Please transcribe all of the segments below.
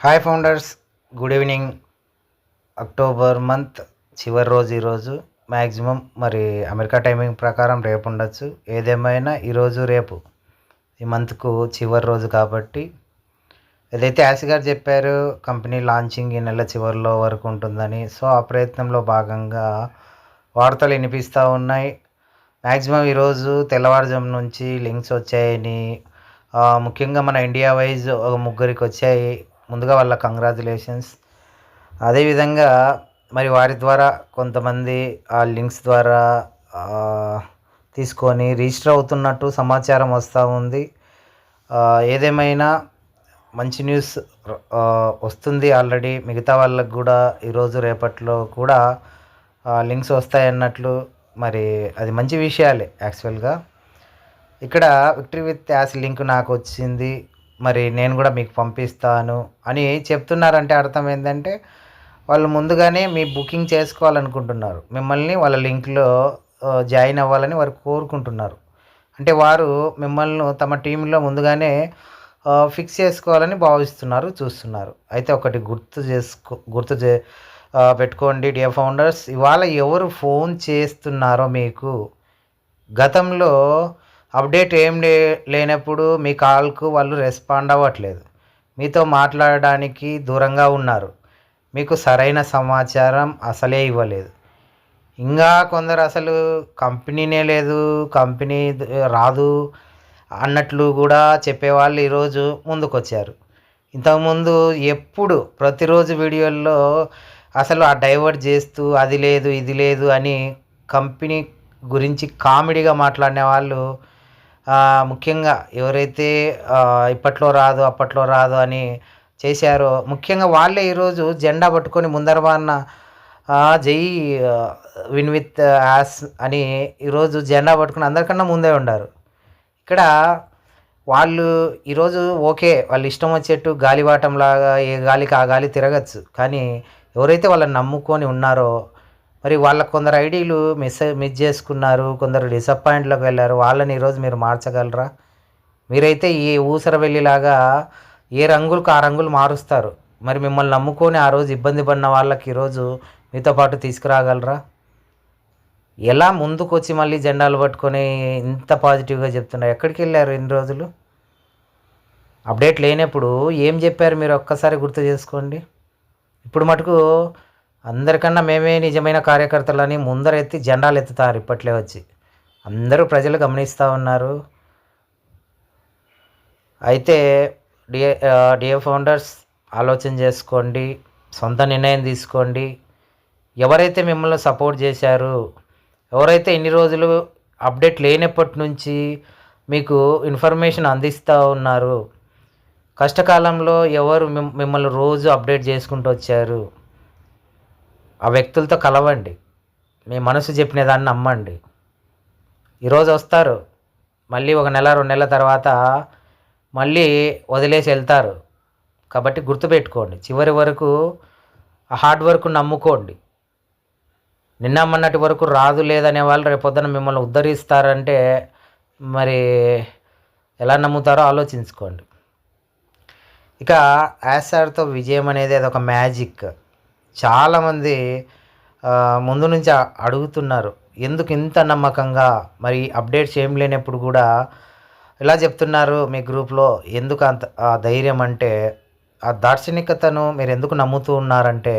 Hi founders good evening October month చివరి రోజు ఈరోజు మ్యాక్సిమం మరి అమెరికా టైమింగ్ ప్రకారం రేపు ఉండొచ్చు. ఏదేమైనా ఈరోజు రేపు. ఈ మంత్కు చివరి రోజు కాబట్టి. ఏదైతే యాసి గారు చెప్పారు కంపెనీ లాంచింగ్ ఈ నెల చివరిలో వరకు ఉంటుందని. సో ఆ ప్రయత్నంలో భాగంగా వార్తలు వినిపిస్తూ ఉన్నాయి. మ్యాక్సిమం ఈరోజు తెల్లవారుజాము నుంచి లింక్స్ వచ్చాయని ముఖ్యంగా మన ఇండియా వైజ్ ఒక ముగ్గురికి వచ్చాయి. ముందుగా వాళ్ళ కంగ్రాచులేషన్స్. అదేవిధంగా మరి వారి ద్వారా కొంతమంది ఆ లింక్స్ ద్వారా తీసుకొని రిజిస్టర్ అవుతున్నట్టు సమాచారం వస్తూ ఉంది. ఏదేమైనా మంచి న్యూస్ వస్తుంది ఆల్రెడీ. మిగతా వాళ్ళకు కూడా ఈరోజు రేపట్లో కూడా లింక్స్ వస్తాయన్నట్లు మరి అది మంచి విషయాలే యాక్చువల్గా. ఇక్కడ విక్టరీ విత్ యాస్ లింక్ నాకు వచ్చింది. మరి నేను కూడా మీకు పంపిస్తాను అని చెప్తున్నారంటే అర్థం ఏంటంటే వాళ్ళు ముందుగానే మీ బుకింగ్ చేసుకోవాలనుకుంటున్నారు. మిమ్మల్ని వాళ్ళ లింక్లో జాయిన్ అవ్వాలని వారు కోరుకుంటున్నారు. అంటే వారు మిమ్మల్ని తమ టీంలో ముందుగానే ఫిక్స్ చేసుకోవాలని భావిస్తున్నారు చూస్తున్నారు. అయితే ఒకటి గుర్తు చేసుకో గుర్తు చే పెట్టుకోండి డియర్ ఫౌండర్స్. ఇవాళ ఎవరు ఫోన్ చేస్తున్నారో మీకు? గతంలో అప్డేట్ ఏం లే లేనప్పుడు మీ కాల్కు వాళ్ళు రెస్పాండ్ అవ్వట్లేదు. మీతో మాట్లాడడానికి దూరంగా ఉన్నారు. మీకు సరైన సమాచారం అసలే ఇవ్వలేదు. ఇంకా కొందరు అసలు కంపెనీనే లేదు కంపెనీ రాదు అన్నట్లు కూడా చెప్పేవాళ్ళు ఈరోజు ముందుకొచ్చారు. ఇంతకుముందు ఎప్పుడు ప్రతిరోజు వీడియోల్లో అసలు ఆ డైవర్ట్ చేస్తూ అది లేదు ఇది లేదు అని కంపెనీ గురించి కామెడీగా మాట్లాడిన వాళ్ళు ముఖ్యంగా ఎవరైతే ఇప్పట్లో రాదు అప్పట్లో రాదు అని చేశారో ముఖ్యంగా వాళ్ళే ఈరోజు జెండా పట్టుకొని ముందరమాన్న ఆ, జై విన్ విత్ యాస్ అని ఈరోజు జెండా పట్టుకుని అందరికన్నా ముందే ఉండారు. ఇక్కడ వాళ్ళు ఈరోజు ఓకే వాళ్ళు ఇష్టం వచ్చేట్టు గాలివాటంలాగా ఏ గాలికి ఆ గాలి తిరగచ్చు కానీ ఎవరైతే వాళ్ళని నమ్ముకొని ఉన్నారో మరి వాళ్ళ కొందరు ఐడీలు మిస్ మిస్ చేసుకున్నారు కొందరు డిసప్పాయింట్లోకి వెళ్ళారు. వాళ్ళని ఈరోజు మీరు మార్చగలరా? మీరైతే ఈ ఊసర వెళ్ళిలాగా ఏ రంగులకు ఆ రంగులు మారుస్తారు? మరి మిమ్మల్ని నమ్ముకొని ఆ రోజు ఇబ్బంది పడిన వాళ్ళకి ఈరోజు మీతో పాటు తీసుకురాగలరా? ఎలా ముందుకు వచ్చి మళ్ళీ జెండాలు పట్టుకొని ఇంత పాజిటివ్గా చెప్తున్నారు? ఎక్కడికి వెళ్ళారు ఇన్ని రోజులు? అప్డేట్ లేనప్పుడు ఏం చెప్పారు మీరు? ఒక్కసారి గుర్తు చేసుకోండి. ఇప్పుడు మటుకు అందరికన్నా మేమే నిజమైన కార్యకర్తలని ముందరెత్తి జెండాలు ఎత్తుతారు ఇప్పట్లే వచ్చి. అందరూ ప్రజలు గమనిస్తూ ఉన్నారు. అయితే డిఏ డిఏ ఫౌండర్స్ ఆలోచన చేసుకోండి సొంత నిర్ణయం తీసుకోండి. ఎవరైతే మిమ్మల్ని సపోర్ట్ చేశారు ఎవరైతే ఇన్ని రోజులు అప్డేట్ లేనప్పటి నుంచి మీకు ఇన్ఫర్మేషన్ అందిస్తూ ఉన్నారు కష్టకాలంలో ఎవరు మిమ్మల్ని రోజు అప్డేట్ చేసుకుంటూ వచ్చారు ఆ వ్యక్తులతో కలవండి. మీ మనసు చెప్పిన దాన్ని నమ్మండి. ఈరోజు వస్తారు. మళ్ళీ ఒక నెల రెండు నెలల తర్వాత మళ్ళీ వదిలేసి వెళ్తారు. కాబట్టి గుర్తుపెట్టుకోండి చివరి వరకు ఆ హార్డ్ వర్క్ నమ్ముకోండి. నిన్నమ్మన్నటి వరకు రాదు లేదనే వాళ్ళు రేపొద్దున మిమ్మల్ని ఉద్ధరిస్తారంటే మరి ఎలా నమ్ముతారో ఆలోచించుకోండి. ఇక యాసార్తో విజయం అనేది అదొక మ్యాజిక్. చాలామంది ముందు నుంచి అడుగుతున్నారు ఎందుకు ఇంత నమ్మకంగా? మరి అప్డేట్స్ ఏం లేనప్పుడు కూడా ఇలా చెప్తున్నారు మీ గ్రూప్లో ఎందుకు అంత ఆ ధైర్యం అంటే ఆ దార్శనికతను మీరు ఎందుకు నమ్ముతూ ఉన్నారంటే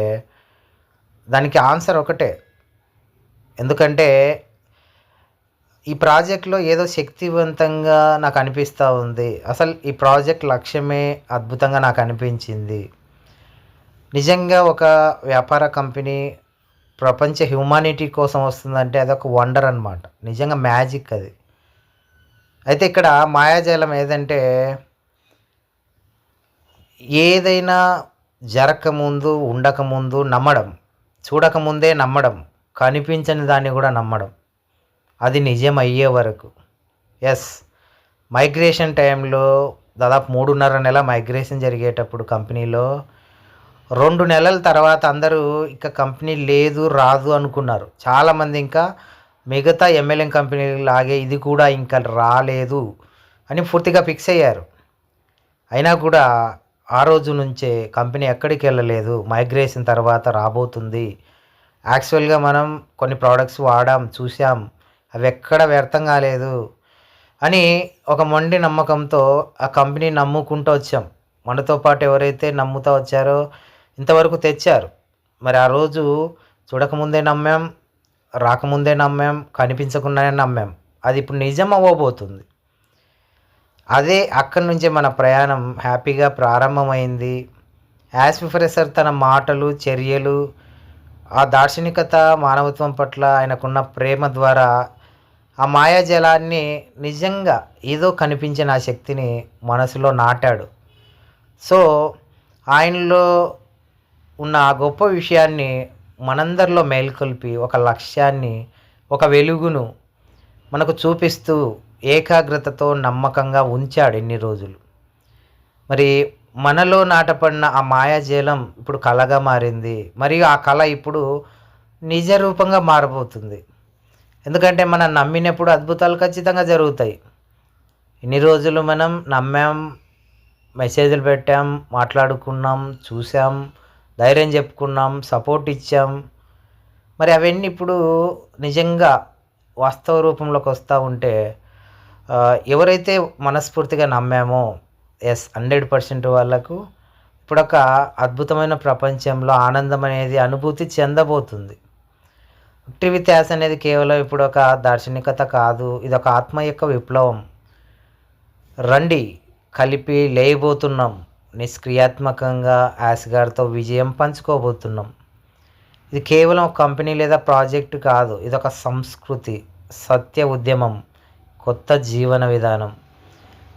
దానికి ఆన్సర్ ఒకటే. ఎందుకంటే ఈ ప్రాజెక్ట్లో ఏదో శక్తివంతంగా నాకు అనిపిస్తూ ఉంది. అసలు ఈ ప్రాజెక్ట్ లక్ష్యమే అద్భుతంగా నాకు అనిపించింది. నిజంగా ఒక వ్యాపార కంపెనీ ప్రపంచ హ్యూమానిటీ కోసం వస్తుందంటే అదొక వండర్ అనమాట నిజంగా మ్యాజిక్ అది. అయితే ఇక్కడ మాయాజాలం ఏదంటే ఏదైనా జరగకముందు ఉండకముందు నమ్మడం. చూడకముందే నమ్మడం. కనిపించని దాన్ని కూడా నమ్మడం. అది నిజం అయ్యే వరకు. ఎస్ మైగ్రేషన్ టైంలో దాదాపు మూడున్నర నెల మైగ్రేషన్ జరిగేటప్పుడు కంపెనీలో రెండు నెలల తర్వాత అందరూ ఇక కంపెనీ లేదు రాదు అనుకున్నారు. చాలామంది ఇంకా మిగతా ఎంఎల్ఎం కంపెనీ లాగే ఇది కూడా ఇంకా రాలేదు అని పూర్తిగా ఫిక్స్ అయ్యారు. అయినా కూడా ఆ రోజు నుంచే కంపెనీ ఎక్కడికి వెళ్ళలేదు మైగ్రేషన్ తర్వాత రాబోతుంది. యాక్చువల్గా మనం కొన్ని ప్రోడక్ట్స్ వాడాం చూసాం అవి ఎక్కడ వ్యర్థం కాలేదు అని ఒక మొండి నమ్మకంతో ఆ కంపెనీ నమ్ముకుంటూ వచ్చాం. మనతో పాటు ఎవరైతే నమ్ముతూ వచ్చారో ఇంతవరకు తెచ్చారు. మరి ఆ రోజు చూడకముందే నమ్మాం రాకముందే నమ్మాం కనిపించకుండానే నమ్మాం. అది ఇప్పుడు నిజం అవ్వబోతుంది. అదే అక్కడి నుంచే మన ప్రయాణం హ్యాపీగా ప్రారంభమైంది. యాజ్ ప్రిఫరెసర్ తన మాటలు చర్యలు ఆ దార్శనికత మానవత్వం పట్ల ఆయనకున్న ప్రేమ ద్వారా ఆ మాయాజలాన్ని నిజంగా ఏదో కనిపించిన ఆ శక్తిని మనసులో నాటాడు. సో ఆయనలో ఉన్న ఆ గొప్ప విషయాన్ని మనందరిలో మేల్కొల్పి ఒక లక్ష్యాన్ని ఒక వెలుగును మనకు చూపిస్తూ ఏకాగ్రతతో నమ్మకంగా ఉంచాడు ఎన్ని రోజులు. మరి మనలో నాటపడిన ఆ మాయాజలం ఇప్పుడు కళగా మారింది. మరియు ఆ కళ ఇప్పుడు నిజ రూపంగా మారబోతుంది. ఎందుకంటే మనం నమ్మినప్పుడు అద్భుతాలు ఖచ్చితంగా జరుగుతాయి. ఇన్ని రోజులు మనం నమ్మాం మెసేజ్లు పెట్టాం మాట్లాడుకున్నాం చూసాం ధైర్యం చెప్పుకున్నాం సపోర్ట్ ఇచ్చాం. మరి అవన్నీ ఇప్పుడు నిజంగా వాస్తవ రూపంలోకి వస్తూ ఉంటే ఎవరైతే మనస్ఫూర్తిగా నమ్మామో ఎస్ హండ్రెడ్ పర్సెంట్ వాళ్ళకు ఇప్పుడు ఒక అద్భుతమైన ప్రపంచంలో ఆనందం అనేది అనుభూతి చెందబోతుంది. విక్టరీ విత్యాస అనేది కేవలం ఇప్పుడు ఒక దార్శనికత కాదు ఇది ఒక ఆత్మ యొక్క విప్లవం. రండి కలిపి లేయబోతున్నాం. నిష్క్రియాత్మకంగా యాస్గార్తో విజయం పంచుకోబోతున్నాం. ఇది కేవలం ఒక కంపెనీ లేదా ప్రాజెక్ట్ కాదు ఇది ఒక సంస్కృతి సత్య ఉద్యమం కొత్త జీవన విధానం.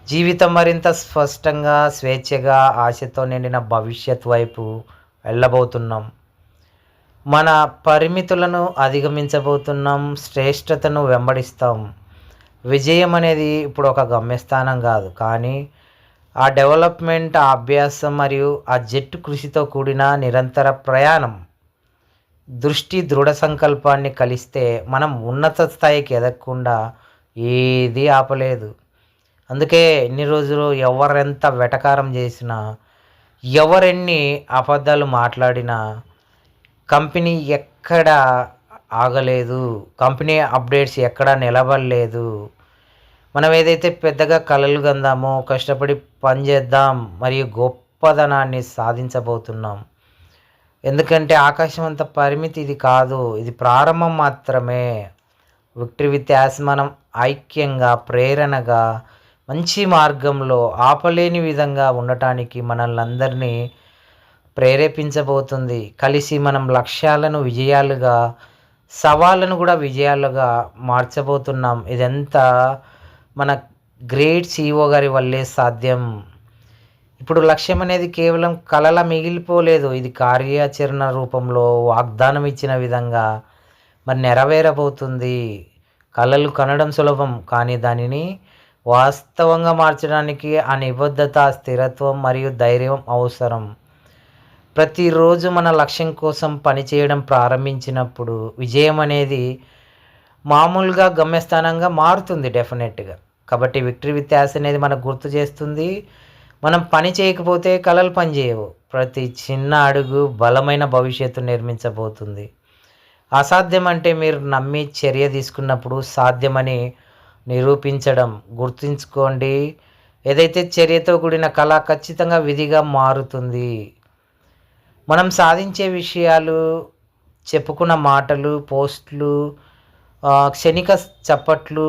జీవితం మరింత స్పష్టంగా స్వేచ్ఛగా ఆశతో నిండిన భవిష్యత్ వైపు వెళ్ళబోతున్నాం. మన పరిమితులను అధిగమించబోతున్నాం శ్రేష్టతను వెంబడిస్తాం. విజయం అనేది ఇప్పుడు ఒక గమ్యస్థానం కాదు కానీ ఆ డెవలప్మెంట్ ఆ అభ్యాసం మరియు ఆ జట్టు కృషితో కూడిన నిరంతర ప్రయాణం దృష్టి దృఢ సంకల్పాన్ని కలిస్తే మనం ఉన్నత స్థాయికి ఎదగకుండా ఏది ఆపలేదు. అందుకే ఎన్ని రోజులు ఎవరెంత వెటకారం చేసినా ఎవరెన్ని అబద్ధాలు మాట్లాడినా కంపెనీ ఎక్కడ ఆగలేదు. కంపెనీ అప్డేట్స్ ఎక్కడా నిలబడలేదు. మనం ఏదైతే పెద్దగా కలలు కందామో కష్టపడి పనిచేద్దాం మరియు గొప్పదనాన్ని సాధించబోతున్నాం. ఎందుకంటే ఆకాశం అంత పరిమితి ఇది కాదు ఇది ప్రారంభం మాత్రమే. విక్టరీ విత్ యాస్ మనం ఐక్యంగా ప్రేరణగా మంచి మార్గంలో ఆపలేని విధంగా ఉండటానికి మనల్ని అందరినీ ప్రేరేపించబోతుంది. కలిసి మనం లక్ష్యాలను విజయాలుగా సవాళ్ళను కూడా విజయాలుగా మార్చబోతున్నాం. ఇదంతా మన గ్రేట్ సిఇఓ గారి వల్లే సాధ్యం. ఇప్పుడు లక్ష్యం అనేది కేవలం కళల మిగిలిపోలేదు. ఇది కార్యాచరణ రూపంలో వాగ్దానం ఇచ్చిన విధంగా మరి నెరవేరబోతుంది. కళలు కనడం సులభం కానీ దానిని వాస్తవంగా మార్చడానికి ఆ నిబద్ధత స్థిరత్వం మరియు ధైర్యం అవసరం. ప్రతిరోజు మన లక్ష్యం కోసం పనిచేయడం ప్రారంభించినప్పుడు విజయం అనేది మామూలుగా గమ్యస్థానంగా మారుతుంది డెఫినెట్గా. కాబట్టి విక్టరీ విత్యాస అనేది మనకు గుర్తు చేస్తుంది. మనం పని చేయకపోతే కళలు పనిచేయవు ప్రతి చిన్న అడుగు బలమైన భవిష్యత్తు నిర్మించబోతుంది. అసాధ్యం అంటే మీరు నమ్మి చర్య తీసుకున్నప్పుడు సాధ్యమని నిరూపించడం. గుర్తుంచుకోండి. ఏదైతే చర్యతో కూడిన కళ ఖచ్చితంగా విధిగా మారుతుంది. మనం సాధించే విషయాలు చెప్పుకున్న మాటలు పోస్టులు క్షణిక చప్పట్లు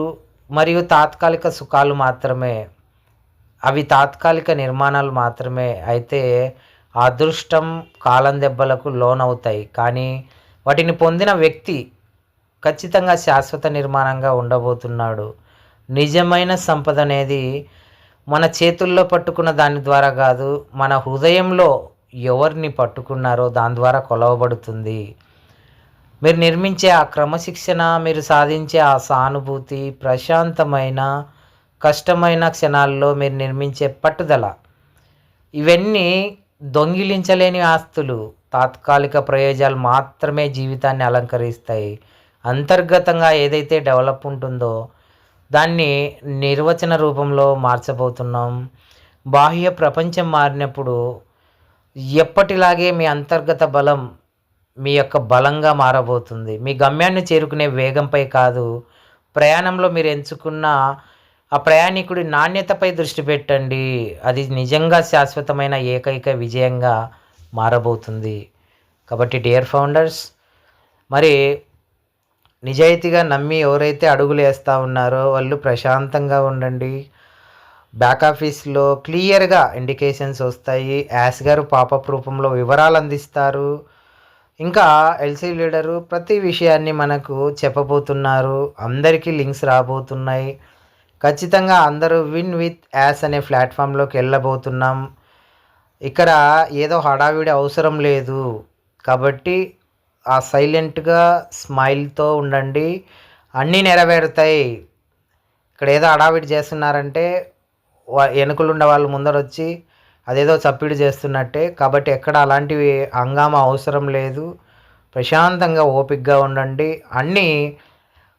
మరియు తాత్కాలిక సుఖాలు మాత్రమే అవి తాత్కాలిక నిర్మాణాలు మాత్రమే అయితే అదృష్టం కాలం దెబ్బలకు లోనవుతాయి. కానీ వాటిని పొందిన వ్యక్తి ఖచ్చితంగా శాశ్వత నిర్మాణంగా ఉండబోతున్నాడు. నిజమైన సంపద అనేది మన చేతుల్లో పట్టుకున్న దాని ద్వారా కాదు మన హృదయంలో ఎవరిని పట్టుకున్నారో దాని ద్వారా కొలవబడుతుంది. మీరు నిర్మించే ఆ క్రమశిక్షణ మీరు సాధించే ఆ సానుభూతి ప్రశాంతమైన కష్టమైన క్షణాల్లో మీరు నిర్మించే పట్టుదల. ఇవన్నీ దొంగిలించలేని ఆస్తులు తాత్కాలిక ప్రయోజనాలు మాత్రమే జీవితాన్ని అలంకరిస్తాయి. అంతర్గతంగా ఏదైతే డెవలప్ ఉంటుందో దాన్ని నిర్వచన రూపంలో మార్చబోతున్నాం. బాహ్య ప్రపంచం మారినప్పుడు ఎప్పటిలాగే మీ అంతర్గత బలం మీ యొక్క బలంగా మారబోతుంది. మీ గమ్యాన్ని చేరుకునే వేగంపై కాదు. ప్రయాణంలో మీరు ఎంచుకున్న ఆ ప్రయాణికుడి నాణ్యతపై దృష్టి పెట్టండి. అది నిజంగా శాశ్వతమైన ఏకైక విజయంగా మారబోతుంది. కాబట్టి డియర్ ఫౌండర్స్ మరి నిజాయితీగా నమ్మి ఎవరైతే అడుగులు వేస్తూ ఉన్నారో వాళ్ళు ప్రశాంతంగా ఉండండి. బ్యాక్ ఆఫీస్లో క్లియర్గా ఇండికేషన్స్ వస్తాయి. యాస్ గారు పాపప్ రూపంలో వివరాలు అందిస్తారు. ఇంకా ఎల్సీ లీడరు ప్రతి విషయాన్ని మనకు చెప్పబోతున్నారు. అందరికీ లింక్స్ రాబోతున్నాయి. ఖచ్చితంగా అందరూ విన్ విత్ యాస్ అనే ప్లాట్ఫామ్లోకి వెళ్ళబోతున్నాం. ఇక్కడ ఏదో హడావిడి అవసరం లేదు. కాబట్టి ఆ సైలెంట్గా స్మైల్తో ఉండండి. అన్నీ నెరవేరుతాయి. ఇక్కడ ఏదో హడావిడి చేస్తున్నారంటే వెనుకలుండే వాళ్ళు ముందర వచ్చి అదేదో చప్పిడి చేస్తున్నట్టే. కాబట్టి ఎక్కడ అలాంటివి హంగామా అవసరం లేదు. ప్రశాంతంగా ఓపికగా ఉండండి. అన్నీ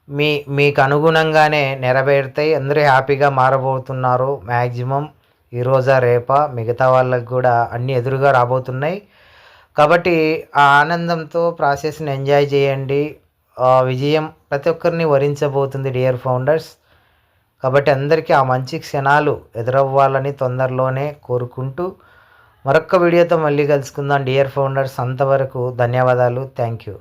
మీ మీకు అనుగుణంగానే నెరవేరుతాయి. అందరూ హ్యాపీగా మారబోతున్నారు మ్యాక్సిమం ఈరోజా రేపా మిగతా వాళ్ళకి కూడా అన్నీ ఎదురుగా రాబోతున్నాయి. కాబట్టి ఆ ఆనందంతో ప్రాసెస్ని ఎంజాయ్ చేయండి. విజయం ప్రతి ఒక్కరిని వరించబోతుంది డియర్ ఫౌండర్స్. కాబట్టి అందరికీ ఆ మంచి క్షణాలు ఎదురవ్వాలని తొందరలోనే కోరుకుంటూ మరొక వీడియోతో మళ్ళీ కలుసుకుందాం. డియర్ ఫౌండర్స్ అంతవరకు ధన్యవాదాలు. Thank you